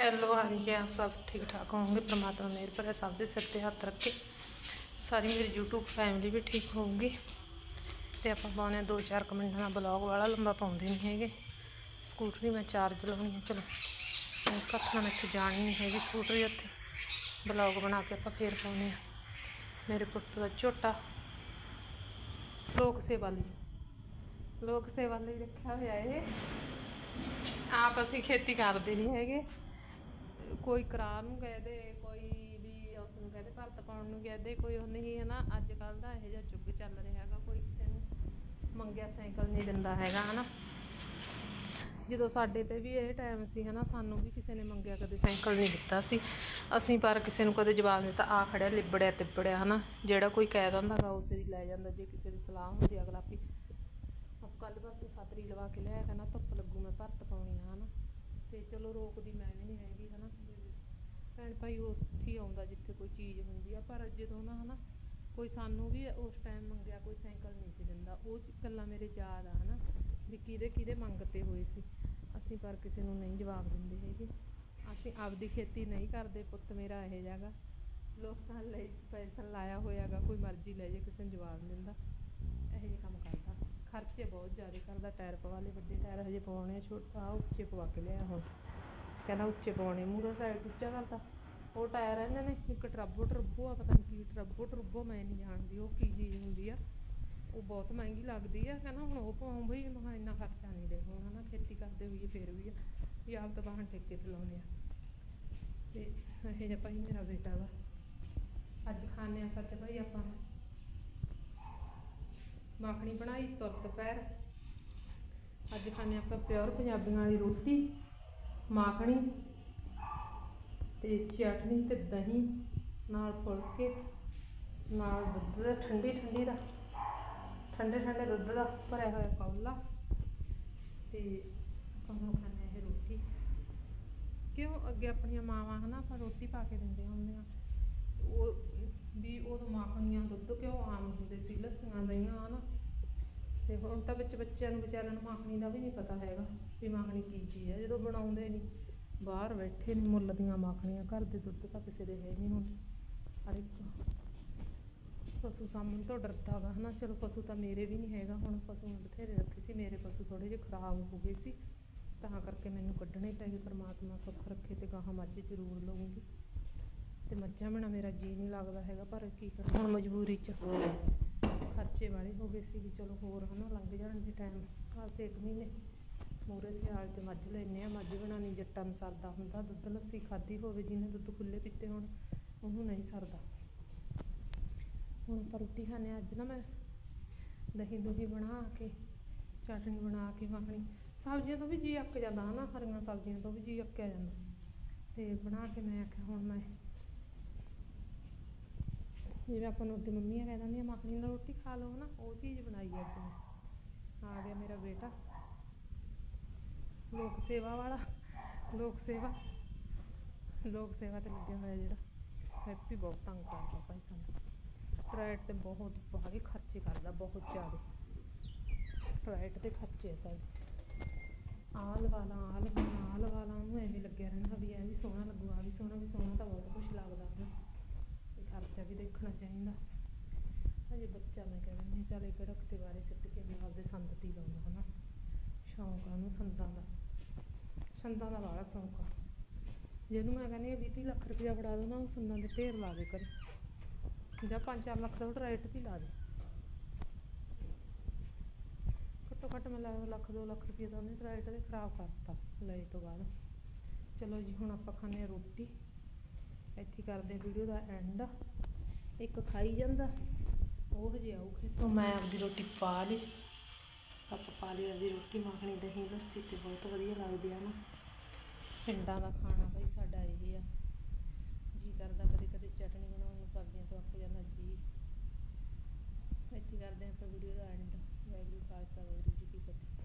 Hello, ਹਾਂਜੀ, ਆਪ ਸਭ ਠੀਕ ਠਾਕ ਹੋਵੋਗੇ? ਪ੍ਰਮਾਤਮਾ ਮੇਰ ਪਰ ਸਭ ਦੇ ਸਿਰ ਤੇ ਹੱਥ ਰੱਖੇ। ਸਾਰੀ ਮੇਰੀ YouTube ਫੈਮਿਲੀ ਵੀ ਠੀਕ ਹੋਊਗੀ। ਤੇ ਆਪਾਂ ਪਾਉਣੇ ਆ ਦੋ ਚਾਰ ਕੁ ਮਿੰਟਾਂ ਦਾ ਬਲੌਗ ਵਾਲਾ, ਲੰਬਾ ਪਾਉਂਦੇ ਨਹੀਂ ਹੈਗੇ। ਸਕੂਟਰੀ ਮੈਂ ਚਾਰਜ ਲਾਉਣੀ ਹੈ ਚਲੋ। ਕੱਥਣਾ ਮੈਂ ਇੱਥੇ ਜਾਣੀ ਨਹੀਂ ਹੈਗੀ ਸਕੂਟਰੀ ਉੱਤੇ। ਬਲੌਗ ਬਣਾ ਕੇ ਆਪਾਂ ਫੇਰ ਪਾਉਣੇ ਆ। ਮੇਰੇ ਪੁੱਤ ਦਾ ਝੋਟਾ ਲੋਕ ਸੇਵਾ ਲਈ। ਲੋਕ ਸੇਵਾ ਲਈ ਰੱਖਿਆ ਹੋਇਆ ਇਹ। ਆਪ ਅਸੀਂ ਖੇਤੀ ਕਰਦੇ ਨਹੀਂ ਹੈਗੇ। ਕੋਈ ਕਰਾ ਨੂੰ ਕਹਿ ਦੇ, ਕੋਈ ਵੀ ਉਸ ਨੂੰ ਕਹਦੇ ਭਰਤ ਪਾਉਣ ਨੂੰ ਕਹਦੇ ਕੋਈ ਉਹ ਨਹੀਂ ਹੈ ਨਾ ਅੱਜ ਕੱਲ ਦਾ ਇਹੋ ਜਿਹਾ ਯੁੱਗ ਚੱਲ ਰਿਹਾ ਹੈਗਾ, ਕੋਈ ਕਿਸੇ ਨੂੰ ਮੰਗਿਆ ਸਾਈਕਲ ਨਹੀਂ ਦਿੰਦਾ ਹੈਗਾ ਹਨਾ। ਜਦੋਂ ਸਾਡੇ ਤੇ ਵੀ ਇਹ ਟਾਈਮ ਸੀ ਹਨਾ, ਸਾਨੂੰ ਵੀ ਕਿਸੇ ਨੇ ਮੰਗਿਆ ਕਦੇ ਸਾਈਕਲ ਨਹੀਂ ਦਿੱਤਾ ਸੀ। ਅਸੀਂ ਪਰ ਕਿਸੇ ਨੂੰ ਕਦੇ ਜਵਾਬ ਨਹੀਂ ਦਿੱਤਾ ਆ ਖੜਿਆ, ਲਿਬੜਿਆ, ਤਿੱਬੜਿਆ ਹਨਾ। ਜਿਹੜਾ ਕੋਈ ਕਹਿ ਦਿੰਦਾ ਗਾ ਉਸੇ ਦੀ ਲੈ ਜਾਂਦਾ, ਜੇ ਕਿਸੇ ਦੀ ਸਲਾਹ ਹੁੰਦੀ, ਅਗਲਾ ਵੀ ਕੱਲ ਬਸ ਸਤਰੀ ਲਵਾ ਕੇ ਲਿਆਇਆ ਕਹਿੰਦਾ ਧੁੱਪ ਲੱਗੂ ਮੈਂ ਭਰਤ ਪਾਉਣੀ ਆ ਹਨਾ। ਤੇ ਚਲੋ ਰੋਕਦੀ ਮੈਂ ਵੀ ਨਹੀਂ ਹੈਗੀ, ਹਨਾ। ਭੈਣ ਭਾਈ ਉੱਥੇ ਹੀ ਆਉਂਦਾ ਜਿੱਥੇ ਕੋਈ ਚੀਜ਼ ਹੁੰਦੀ ਆ, ਪਰ ਜਦੋਂ ਨਾ, ਹਨਾ, ਕੋਈ ਸਾਨੂੰ ਵੀ ਉਸ ਟਾਈਮ ਮੰਗਿਆ, ਕੋਈ ਸਾਈਕਲ ਨਹੀਂ ਸੀ ਦਿੰਦਾ। ਉਹ ਗੱਲਾਂ ਮੇਰੇ ਯਾਦ ਆ, ਹਨਾ, ਵੀ ਕਿਹਦੇ ਕਿਹਦੇ ਮੰਗਤੇ ਹੋਏ ਸੀ। ਅਸੀਂ ਪਰ ਕਿਸੇ ਨੂੰ ਨਹੀਂ ਜਵਾਬ ਦਿੰਦੇ ਹੈਗੇ। ਅਸੀਂ ਆਪਦੀ ਖੇਤੀ ਨਹੀਂ ਕਰਦੇ, ਪੁੱਤ ਮੇਰਾ ਇਹ ਜਗਾ ਲੋਕਾਂ ਲਈ ਪੈਸਾ ਲਾਇਆ ਹੋਇਆਗਾ ਕੋਈ ਮਰਜ਼ੀ ਲੈ ਜੇ, ਕਿਸੇ ਨੂੰ ਜਵਾਬ ਨਹੀਂ ਦਿੰਦਾ। ਇਹੋ ਜਿਹੇ ਕੰਮ ਕਰਦਾ। ਖਰਚੇ ਬਹੁਤ ਜ਼ਿਆਦਾ ਕਰਦਾ ਟਾਇਰ ਪਵਾ ਲਏ, ਵੱਡੇ ਟਾਇਰ ਹਜੇ ਪਵਾਉਣੇ ਛੋਟਾ ਉੱਚੇ ਪਵਾ ਕੇ ਲਿਆ ਹੁਣ। ਕਹਿੰਦਾ ਉੱਚੇ ਪਵਾਉਣੇ, ਮੂਹਰੇ ਸਾਈਡ ਉੱਚਾ ਕਰਦਾ ਉਹ ਟਾਇਰ ਆ ਇਹਨਾਂ ਨੇ ਇੱਕ ਟਰੱਬੋ ਟਰੱਬੋ ਆ, ਪਤਾ ਨਹੀਂ ਕੀ ਟਰੱਬੋ ਟਰੱਬੋ, ਮੈਂ ਨਹੀਂ ਜਾਣਦੀ ਉਹ ਕੀ ਚੀਜ਼ ਹੁੰਦੀ ਆ। ਉਹ ਬਹੁਤ ਮਹਿੰਗੀ ਲੱਗਦੀ ਆ, ਕਹਿੰਦਾ ਹੁਣ ਉਹ ਪਾਉਂ ਬਈ, ਮੈਂ ਕਿਹਾ ਇੰਨਾ ਖਰਚਾ ਨਹੀਂ ਦੇ, ਹੁਣ ਹਨਾ ਖੇਤੀ ਕਰਦੇ ਹੋਈਏ ਫੇਰ ਵੀ ਆ। ਵੀ ਆਪ ਤਾਂ ਬਾਹਰ ਠੇਕੇ ਤੇ ਲਾਉਂਦੇ ਆ। ਤੇ ਇਹ ਜਿਹਾ ਭਾਈ ਮੇਰਾ ਬੇਟਾ ਵਾ। ਅੱਜ ਖਾਣੇ ਆ ਸੱਚ ਭਾਈ ਆਪਾਂ। ਮੱਖਣੀ ਬਣਾਈ ਤੁਰਤ ਪੈਰ ਅੱਜ ਖਾਣੇ ਆਪਾਂ ਪਿਓਰ ਪੰਜਾਬੀਆਂ ਵਾਲੀ ਰੋਟੀ, ਮਾਖਣੀ ਤੇ ਚਟਨੀ ਤੇ ਦਹੀਂ, ਨਾਲ ਫੁਲਕੇ, ਨਾਲ ਦੁੱਧ ਦਾ, ਠੰਡੀ ਠੰਡੀ ਦਾ, ਠੰਡੇ ਠੰਡੇ ਦੁੱਧ ਦਾ ਭਰਿਆ ਹੋਇਆ ਕੌਲਾ ਤੇ ਆਪਾਂ ਹੁਣ ਖਾਣੇ ਇਹ ਰੋਟੀ। ਕਿਉਂ ਅੱਗੇ ਆਪਣੀਆਂ ਮਾਵਾਂ ਹਨਾ ਆਪਾਂ ਰੋਟੀ ਪਾ ਕੇ ਦਿੰਦੇ ਹੁੰਦੇ ਆ ਉਹ ਵੀ ਉਦੋਂ ਮਾਖਣੀਆਂ ਦੁੱਧ ਕਿਉਂ ਆਮ ਹੁੰਦੇ ਸੀ, ਲੱਸੀਆਂ ਦਹੀਆਂ ਹਨਾ। ਤੇ ਹੁਣ ਤਾਂ ਵਿੱਚ ਬੱਚਿਆਂ ਨੂੰ, ਵਿਚਾਰਿਆਂ ਨੂੰ ਮਾਖਣੀ ਦਾ ਵੀ ਨਹੀਂ ਪਤਾ ਹੈਗਾ ਵੀ ਮਾਖਣੀ ਕੀ ਚੀਜ਼ ਹੈ। ਜਦੋਂ ਬਣਾਉਂਦੇ ਨਹੀਂ ਬਾਹਰ ਬੈਠੇ ਨੇ ਮੁੱਲ ਦੀਆਂ ਮਾਖਣੀਆਂ, ਘਰ ਦੇ ਦੁੱਧ ਤਾਂ ਕਿਸੇ ਦੇ ਹੈ ਨਹੀਂ ਹੁਣ। ਹਰ ਇੱਕ ਪਸ਼ੂ ਸਾਹਮਣੇ ਤੋਂ ਡਰਦਾ ਵਾ ਹਨਾ। ਚਲੋ ਪਸ਼ੂ ਤਾਂ ਮੇਰੇ ਵੀ ਨਹੀਂ ਹੈਗਾ, ਹੁਣ ਪਸ਼ੂ ਮੈਂ ਬਥੇਰੇ ਰੱਖੇ ਸੀ, ਮੇਰੇ ਪਸ਼ੂ ਥੋੜੇ ਜਿਹੇ ਖਰਾਬ ਹੋ ਗਏ ਸੀ। ਤਾਂ ਕਰਕੇ ਮੈਨੂੰ ਕੱਢਣੇ ਪੈ ਗਏ, ਪਰਮਾਤਮਾ ਸੁੱਖ ਰੱਖੇ ਤੇ ਗਾਹਾਂ ਮੱਝ ਜ਼ਰੂਰ ਲਵਾਂਗੀ ਤੇ ਮੱਝਾਂ ਬਿਨਾ ਮੇਰਾ ਜੀ ਨਹੀਂ ਲੱਗਦਾ ਹੈਗਾ, ਪਰ ਕੀ ਕਰਾਂ? ਹੁਣ ਮਜਬੂਰੀ ਚ ਖਰਚੇ ਵਾਲੇ ਹੋ ਗਏ ਸੀ ਵੀ ਚਲੋ ਹੋਰ ਹਨਾ, ਲੰਘ ਜਾਣ ਦੇ ਟਾਈਮ ਖਾਸੇ ਇੱਕ ਮਹੀਨੇ ਮੂਰੇ ਸਿਆਲ ਚ ਮੱਝ ਲੈਨੇ ਆ ਮੱਝ ਬਣਾਉਣੀ ਜੱਟਾਂ ਨੂੰ ਸਰਦਾ ਹੁੰਦਾ, ਦੁੱਧ ਲੱਸੀ ਖਾਦੀ ਹੋਵੇ ਜਿਹਨੇ ਦੁੱਧ ਖੁੱਲੇ ਪੀਤੇ ਹੋਣ, ਉਹਨੂੰ ਨਹੀਂ ਸਰਦਾ। ਹੁਣ ਆਪਾਂ ਰੋਟੀ ਖਾਣੇ ਆ। ਅੱਜ ਨਾ ਮੈਂ ਦਹੀਂ ਦੁਹੀ ਬਣਾ ਕੇ, ਚਟਨੀ ਬਣਾ ਕੇ ਮੱਖਣੀ ਸਬਜ਼ੀਆਂ ਤੋਂ ਵੀ ਜੀ ਅੱਕ ਜਾਂਦਾ ਹਨਾ, ਹਰੀਆਂ ਸਬਜ਼ੀਆਂ ਤੋਂ ਵੀ ਜੀ ਅੱਕਿਆ ਜਾਂਦਾ। ਤੇ ਬਣਾ ਕੇ ਮੈਂ ਆਖਿਆ, ਹੁਣ ਮੈਂ ਜਿਵੇਂ ਆਪਾਂ ਨੂੰ ਉਹਦੀ ਮੰਮੀਆਂ ਕਹਿ ਦਿੰਦੀਆਂ, ਮੱਖਣੀ ਨਾਲ ਰੋਟੀ ਖਾ ਲਓ ਨਾ ਉਹ ਚੀਜ਼ ਬਣਾਈ ਅੱਜ ਮੈਂ ਆ ਗਿਆ ਮੇਰਾ ਬੇਟਾ। ਲੋਕ ਸੇਵਾ ਵਾਲਾ, ਲੋਕ ਸੇਵਾ। ਲੋਕ ਸੇਵਾ ਤੇ ਲੱਗਿਆ ਹੋਇਆ ਜਿਹੜਾ। ਹੈਪੀ ਬਹੁਤ ਤੰਗ ਕਰਦਾ ਭਾਈ ਸਾਨੂੰ। ਟਰੈਟ ਤੇ ਬਹੁਤ ਬਾਹਲੀ ਖਰਚੇ ਕਰਦਾ, ਬਹੁਤ ਜ਼ਿਆਦਾ। ਟਰੈਟ ਤੇ ਖਰਚੇ ਆ ਸਾਰੇ। ਆਹ ਲਵਾ ਲਾ, ਆਹ ਲਵਾ ਲਾ, ਆਹ ਲਵਾ ਲਾ। ਉਹਨੂੰ ਐਵੇਂ ਲੱਗਿਆ ਰਹਿੰਦਾ ਵੀ ਇਹ ਵੀ ਸੋਹਣਾ ਲੱਗੂ ਆ ਵੀ ਸੋਹਣਾ ਵੀ ਸੋਹਣਾ ਤਾਂ ਬਹੁਤ ਕੁਝ ਲੱਗਦਾ। ਉਹਨੂੰ ਵੀ ਦੇਖਣਾ ਚਾਹੀਦਾ। ਹਜੇ ਬੱਚਾ ਮੈਂ ਕਹਿ ਦਿੰਦੀ ਚੱਲ ਇਹ ਕਿਹੜਾ ਕਿਤੇ ਬਾਰੇ ਸਿੱਟ ਕੇ ਮੈਂ ਆਪਦੇ ਸੰਦ ਤੀ ਲਾਉਂਦਾ, ਹਨਾ। ਸ਼ੌਂਕ ਆ ਉਹਨੂੰ ਸੰਦਾਂ ਦਾ। ਸੰਦਾਂ ਦਾ ਵਾਲਾ ਸ਼ੌਂਕ ਆ। ਜਿਹਨੂੰ ਮੈਂ ਕਹਿੰਦੀ 20 30 ਲੱਖ ਰੁਪਇਆ ਫੜਾ ਦੋ ਨਾ, ਉਹ ਸੰਦਾਂ ਦੇ ਢੇਰ ਲਾ ਦੇ ਕਰੇ ਜਾਂ 5-4 ਲੱਖ ਦਾ ਟਰੈਟ ਵੀ ਲਾ ਦੇ। ਘੱਟੋ ਘੱਟ ਮੈਂ ਲਾ ਲੱਖ 2 ਲੱਖ ਰੁਪਏ ਦਾ ਉਹਨੇ ਟਰੈਟ ਦੇ ਖਰਾਬ ਕਰਤਾ ਲਏ ਤੋਂ ਬਾਅਦ। ਚਲੋ ਜੀ, ਹੁਣ ਆਪਾਂ ਖਾਣੇ ਆ ਰੋਟੀ। ਇੱਥੇ ਕਰਦੇ ਵੀਡੀਓ ਦਾ ਐਂਡ ਇੱਕ ਖਾਈ ਜਾਂਦਾ, ਉਹ ਹਜੇ ਆਊ ਖੇਤੋਂ ਮੈਂ ਆਪਦੀ ਰੋਟੀ ਪਾ ਲਈ। ਆਪਾਂ ਪਾ ਲਈ ਆਪਦੀ ਰੋਟੀ, ਮੱਖਣੀ, ਦਹੀਂ, ਲੱਸੀ ਤੇ ਬਹੁਤ ਵਧੀਆ ਲੱਗਦੀ ਆ ਨਾ। ਪਿੰਡਾਂ ਦਾ ਖਾਣਾ ਬਈ ਸਾਡਾ ਇਹ ਆ। ਜੀ ਕਰਦਾ ਕਦੇ ਕਦੇ ਚਟਨੀ ਬਣਾਉਣ ਨੂੰ, ਸਬਜ਼ੀਆਂ ਤੋਂ ਅੱਕ ਜਾਂਦਾ ਜੀ। ਇੱਥੇ ਕਰਦੇ ਹਾਂ ਆਪਾਂ ਵੀਡੀਓ ਦਾ ਐਂਡ ਵਾਹਿਗੁਰੂ ਖਾਲਸਾ, ਵਾਹਿਗੁਰੂ ਜੀ ਕੀ ਫਤਿਹ।